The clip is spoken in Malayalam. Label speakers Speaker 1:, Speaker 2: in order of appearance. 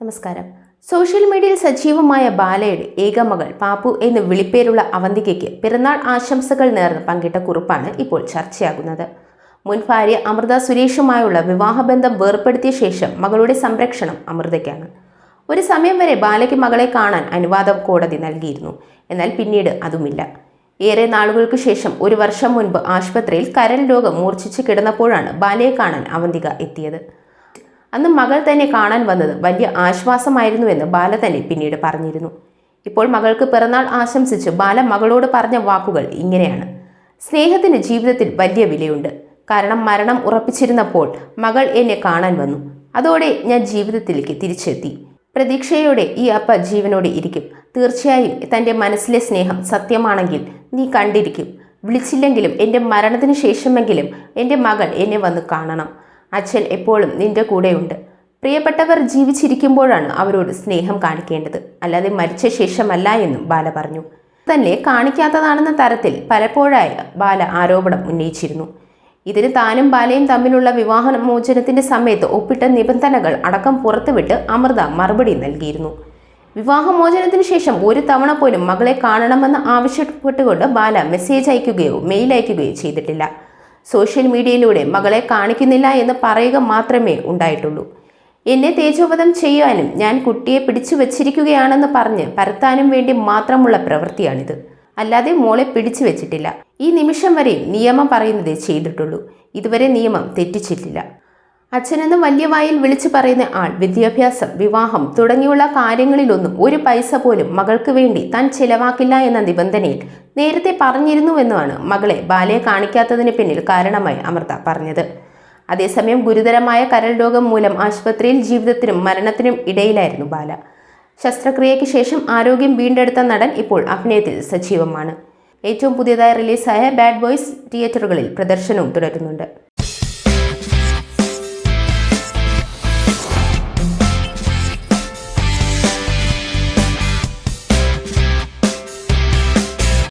Speaker 1: നമസ്കാരം. സോഷ്യൽ മീഡിയയിൽ സജീവമായ ബാലയുടെ ഏക മകൾ പാപ്പു എന്ന് വിളിപ്പേരുള്ള അവന്തികയ്ക്ക് പിറന്നാൾ ആശംസകൾ നേർന്ന് പങ്കിട്ട കുറിപ്പാണ് ഇപ്പോൾ ചർച്ചയാകുന്നത്. മുൻ ഭാര്യ അമൃത സുരേഷുമായുള്ള വിവാഹബന്ധം വേർപ്പെടുത്തിയ ശേഷം മകളുടെ സംരക്ഷണം അമൃതയ്ക്കാണ്. ഒരു സമയം വരെ ബാലയ്ക്ക് മകളെ കാണാൻ അനുവാദം കോടതി നൽകിയിരുന്നു. എന്നാൽ പിന്നീട് അതുമില്ല. ഏറെ നാളുകൾക്ക് ശേഷം ഒരു വർഷം മുൻപ് ആശുപത്രിയിൽ കരൾ രോഗം മൂർച്ഛിച്ച് കിടന്നപ്പോഴാണ് ബാലയെ കാണാൻ അവന്തിക എത്തിയത്. അന്ന് മകൾ തന്നെ കാണാൻ വന്നത് വലിയ ആശ്വാസമായിരുന്നുവെന്ന് ബാല തന്നെ പിന്നീട് പറഞ്ഞിരുന്നു. ഇപ്പോൾ മകൾക്ക് പിറന്നാൾ ആശംസിച്ച് ബാല മകളോട് പറഞ്ഞ വാക്കുകൾ ഇങ്ങനെയാണ്. സ്നേഹത്തിന് ജീവിതത്തിൽ വലിയ വിലയുണ്ട്. കാരണം മരണം ഉറപ്പിച്ചിരുന്നപ്പോൾ മകൾ എന്നെ കാണാൻ വന്നു. അതോടെ ഞാൻ ജീവിതത്തിലേക്ക് തിരിച്ചെത്തി. പ്രതീക്ഷയോടെ ഈ അപ്പ ജീവനോടെ ഇരിക്കും. തീർച്ചയായും തന്റെ മനസ്സിലെ സ്നേഹം സത്യമാണെങ്കിൽ നീ കണ്ടിരിക്കും. വിളിച്ചില്ലെങ്കിലും എന്റെ മരണത്തിന് ശേഷമെങ്കിലും എന്റെ മകൾ എന്നെ വന്ന് കാണണം. അച്ഛൻ എപ്പോഴും നിന്റെ കൂടെയുണ്ട്. പ്രിയപ്പെട്ടവർ ജീവിച്ചിരിക്കുമ്പോഴാണ് അവരോട് സ്നേഹം കാണിക്കേണ്ടത്. അല്ലാതെ മരിച്ച ശേഷമല്ല എന്നും ബാല പറഞ്ഞു. തന്നെ കാണിക്കാത്തതാണെന്ന തരത്തിൽ പലപ്പോഴായി ബാല ആരോപണം ഉന്നയിച്ചിരുന്നു. ഇതിന് താനും ബാലയും തമ്മിലുള്ള വിവാഹമോചനത്തിന്റെ സമയത്ത് ഒപ്പിട്ട നിബന്ധനകൾ അടക്കം പുറത്തുവിട്ട് അമൃത മറുപടി നൽകിയിരുന്നു. വിവാഹമോചനത്തിന് ശേഷം ഒരു തവണ പോലും മകളെ കാണണമെന്ന് ആവശ്യപ്പെട്ടുകൊണ്ട് ബാല മെസ്സേജ് അയക്കുകയോ മെയിൽ അയക്കുകയോ ചെയ്തിട്ടില്ല. സോഷ്യൽ മീഡിയയിലൂടെ മകളെ കാണിക്കുന്നില്ല എന്ന് പറയുക മാത്രമേ ഉണ്ടായിട്ടുള്ളൂ. എന്നെ തേജോവധം ചെയ്യാനും ഞാൻ കുട്ടിയെ പിടിച്ചു വച്ചിരിക്കുകയാണെന്ന് പറഞ്ഞ് പരത്താനും വേണ്ടി മാത്രമുള്ള പ്രവൃത്തിയാണിത്. അല്ലാതെ മോളെ പിടിച്ചു വെച്ചിട്ടില്ല. ഈ നിമിഷം വരെ നിയമം പറയുന്നതേ ചെയ്തിട്ടുള്ളൂ. ഇതുവരെ നിയമം തെറ്റിച്ചിട്ടില്ല. അച്ഛനെന്ന് വലിയ വായിൽ വിളിച്ചു പറയുന്ന ആൾ വിദ്യാഭ്യാസം വിവാഹം തുടങ്ങിയുള്ള കാര്യങ്ങളിലൊന്നും ഒരു പൈസ പോലും മകൾക്ക് വേണ്ടി താൻ ചിലവാക്കില്ല എന്ന നിബന്ധനയിൽ നേരത്തെ പറഞ്ഞിരുന്നുവെന്നാണ് മകളെ ബാലയെ കാണിക്കാത്തതിന് പിന്നിൽ കാരണമായി അമൃത പറഞ്ഞത്. അതേസമയം ഗുരുതരമായ കരൾ രോഗം മൂലം ആശുപത്രിയിൽ ജീവിതത്തിനും മരണത്തിനും ഇടയിലായിരുന്നു ബാല. ശസ്ത്രക്രിയയ്ക്ക് ശേഷം ആരോഗ്യം വീണ്ടെടുത്ത നടൻ ഇപ്പോൾ അഭിനയത്തിൽ സജീവമാണ്. ഏറ്റവും പുതിയതായി റിലീസായ ബാഡ് ബോയ്സ് തിയേറ്ററുകളിൽ പ്രദർശനവും തുടരുന്നുണ്ട്.